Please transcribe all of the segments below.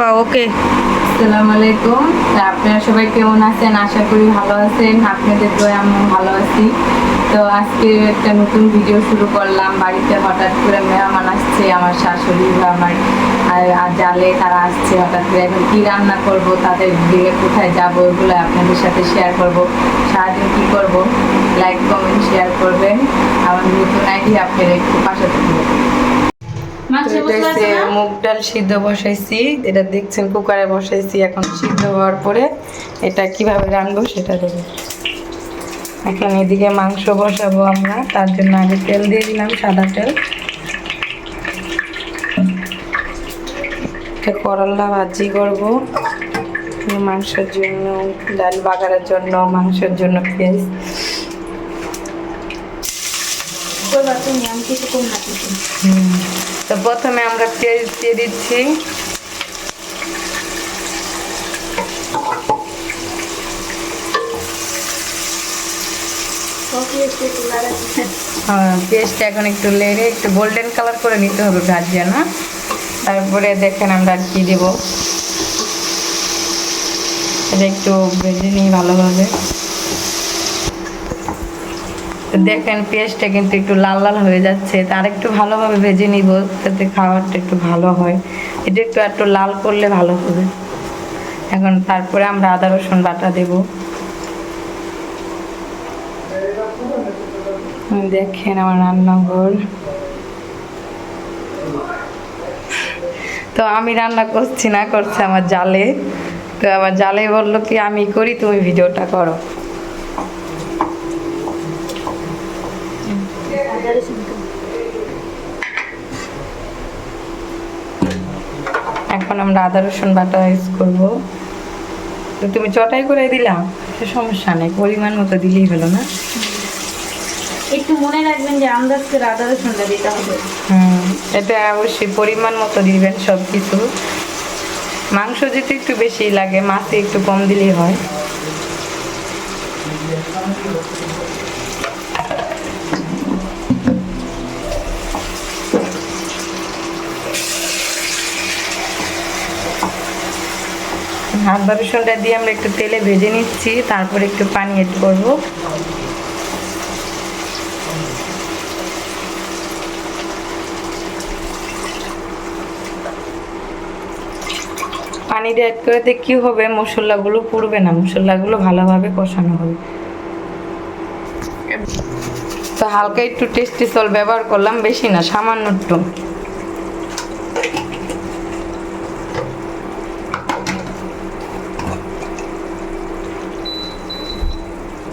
কও ওকে। আসসালামু আলাইকুম। আপনারা সবাই কেমন আছেন? আশা করি ভালো আছেন। আপনাদের দোয়া, আমিও ভালো আছি। তো আজকে একটা নতুন ভিডিও শুরু করলাম। বাড়িতে হঠাৎ করে মেহমান আসছে, আমার শাশুড়ি বা আমার, আর জালে তারা আসছে হঠাৎ করে। এখন কী রান্না করব, তাদের দিকে কোথায় যাব, ওগুলো আপনাদের সাথে শেয়ার করব। সারাদিন কী করব? লাইক কমেন্ট শেয়ার করবেন। আমার নতুন আইডি আপনারা একটু পাশে থাকবেন। মাংস তো এটা হচ্ছে মুগ ডাল সিদ্ধ বসাইছি। এটা দেখছেন কুকারে বসাইছি এখন সিদ্ধ হওয়ার পরে এটা কীভাবে রান্নবো সেটা দেবো এখন এদিকে মাংস বসাবো আমরা তার জন্য আগে তেল দিয়ে দিলাম সাদা তেল। এটা করলা ভাজি করব। মাংসের জন্য ডাল বাগারের জন্য মাংসের জন্য পেঁয়াজ আমি কিছু কম না কিছু হুম। তো প্রথমে আমরা পেঁয়াজ দিয়ে দিচ্ছি। হ্যাঁ পেঁয়াজটা এখন একটু লেড়ে একটু গোল্ডেন কালার করে নিতে হবে ভাজিয়া না তারপরে দেখেন আমরা আর কি দেবো। এটা একটু ভেজে নিই ভালোভাবে। দেখেন পেঁয়াজটা কিন্তু একটু লাল লাল হয়ে যাচ্ছে। তার একটু ভালোভাবে ভেজে নিব যাতে খাবারটা একটু ভালো হয়। এটা একটু একটু লাল করলে ভালো হবে। এখন তারপরে আমরা আদা, রসুন বাটা দেব। দেখেন আমার রান্নাঘর। তো আমি রান্না করছি না, করছে আমার জালে। তো আমার জালে বলল কি, আমি করি, তুমি ভিডিওটা করো। এখন আমরা আদা রসুন বাটা ইউজ করব। তো তুমি চটাই করে দিলা সে সমস্যা নেই পরিমাণ মতো দিলেই হলো না? একটু মনে রাখবেন যে আন্দাজ করে আদা রসুনটা দিতে হবে। হুম এটা অবশ্যই পরিমাণ মতো দিবেন সব কিছু মাংস যেতে একটু বেশি লাগে মাছে একটু কম দিলেই হয়। আদা রসুনটা দিয়ে আমরা একটু তেলে ভেজে নিচ্ছি, তারপর একটু পানি এড করব। পানিটা অ্যাড করে কি হবে? মশলাগুলো পুড়বে না, মশলাগুলো ভালোভাবে কষানো হবে। তো হালকা একটু টেস্টি সল ব্যবহার করলাম, বেশি না, সামান্য একটু।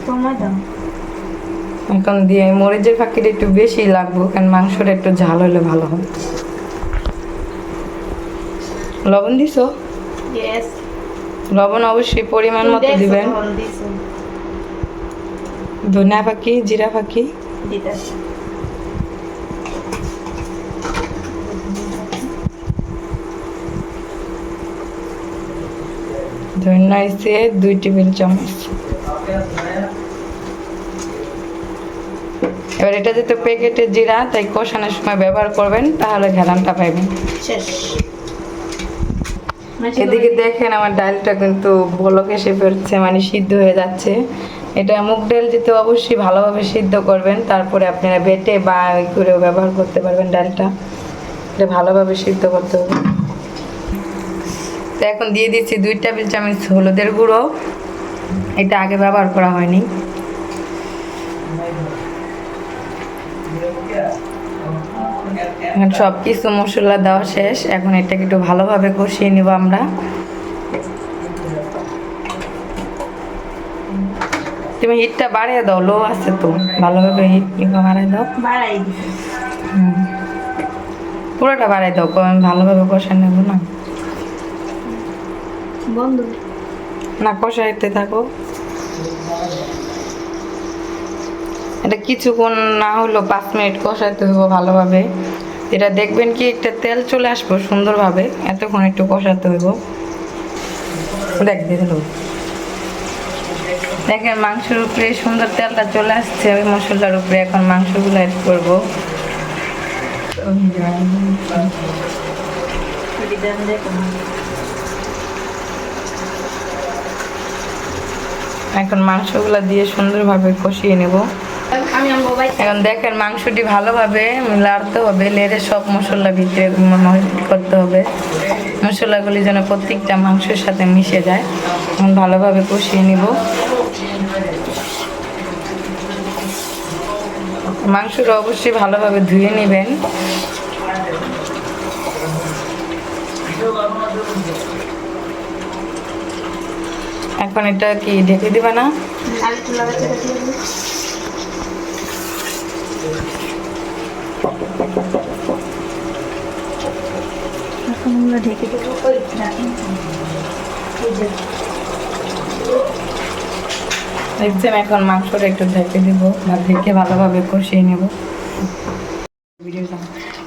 দাও এখন দিয়ে মরিচের ফাঁকিটা একটু বেশি লাগবে কারণ মাংসটা একটু ঝাল হলে ভালো হবে লবণ দিছো? লবণ অবশ্যই পরিমাণ মতো দিবেন ধনিয়া পাখি জিরা পাখি ধনিয়া দুই টেবিল চামচ। এবার এটা যেহেতু প্যাকেটের জিরা তাই কষানোর সময় ব্যবহার করবেন তাহলে ঘেরানটা পাইবেন। শেষ। এদিকে দেখেন আমার ডালটা কিন্তু বলক এসে ফেলছে মানে সিদ্ধ হয়ে যাচ্ছে। এটা মুগ ডাল যেতে অবশ্যই ভালোভাবে সিদ্ধ করবেন তারপরে আপনারা বেটে বা ই করেও ব্যবহার করতে পারবেন ডালটা। এটা ভালোভাবে সিদ্ধ করতে হবে। তো এখন দিয়ে দিচ্ছি দুই টেবিল চামচ হলুদের গুঁড়ো। এটা আগে ব্যবহার করা হয়নি। সব কিছু মশলা দেওয়া শেষ। এখন এটাকে একটু ভালোভাবে কষিয়ে নিব আমরা। তুমি হিটটা বাড়িয়ে দাও লো আছে তো। ভালোভাবে হিট বাড়িয়ে দাও। বাড়াই পুরোটা বাড়াই দাও ভালোভাবে কষা নেব না। বন্ধু। না কষাইতে থাকো। এটা কিছুক্ষণ না হলো পাঁচ মিনিট কষাইতে হবে ভালোভাবে। এটা দেখবেন কি, একটা তেল চলে আসব সুন্দরভাবে, এতক্ষণ একটু কষাতে হইব। দেখ দিল দেখেন, মাংসের উপরে সুন্দর তেলটা চলে আসছে ওই মশলার উপরে এখন মাংসগুলো অ্যাড করব বিধান দেখো এখন মাংসগুলো দিয়ে সুন্দরভাবে কষিয়ে নেব। এখন দেখেন মাংসটি ভালোভাবে লাড়তে হবে লেড়ে সব মশলা ভিতরে করতে হবে। মশলাগুলি যেন প্রত্যেকটা মাংসের সাথে মিশে যায়। এখন ভালোভাবে কষিয়ে নিব। মাংসটা অবশ্যই ভালোভাবে ধুয়ে নেবেন। এখন এটা কি ঢেকে দিবা না? এখন আমরা ঢেকে দেবো। দেখছেন এখন মাংসটা একটু ঢেকে দিব বা ঢেকে ভালোভাবে কষিয়ে নেব।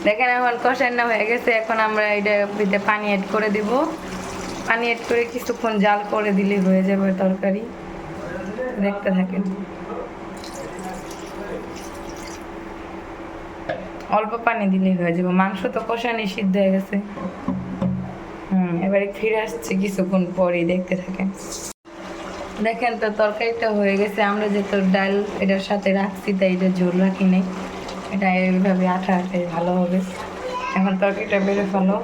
দেখেন এখন কষানো হয়ে গেছে। এখন আমরা এটা পানি অ্যাড করে দিব। পানি এড করে কিছুক্ষণ জাল করে দিলে হয়ে যাবে তরকারি। দেখতে থাকেন। অল্প পানি দিলেই হয়ে যাবে। মাংস তো কষানি সিদ্ধ হয়ে গেছে। হুম, এবারে ফিরে আসছে কিছুক্ষণ পরেই, দেখতে থাকেন। দেখেন তো, তরকারিটা হয়ে গেছে। আমরা যে তোর ডাল এটার সাথে রাখছি, তাই এটা ঝোল রাখি নাই। এটা এইভাবে আঠা আঠাই ভালো হবে। এখন তরকারিটা বেড়ে ফেলো।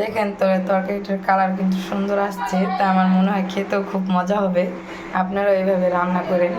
দেখেন তো তরকারিটার কালার কিন্তু সুন্দর আসছে, তা আমার মনে হয় খেতেও খুব মজা হবে। আপনারা এইভাবে রান্না করেন।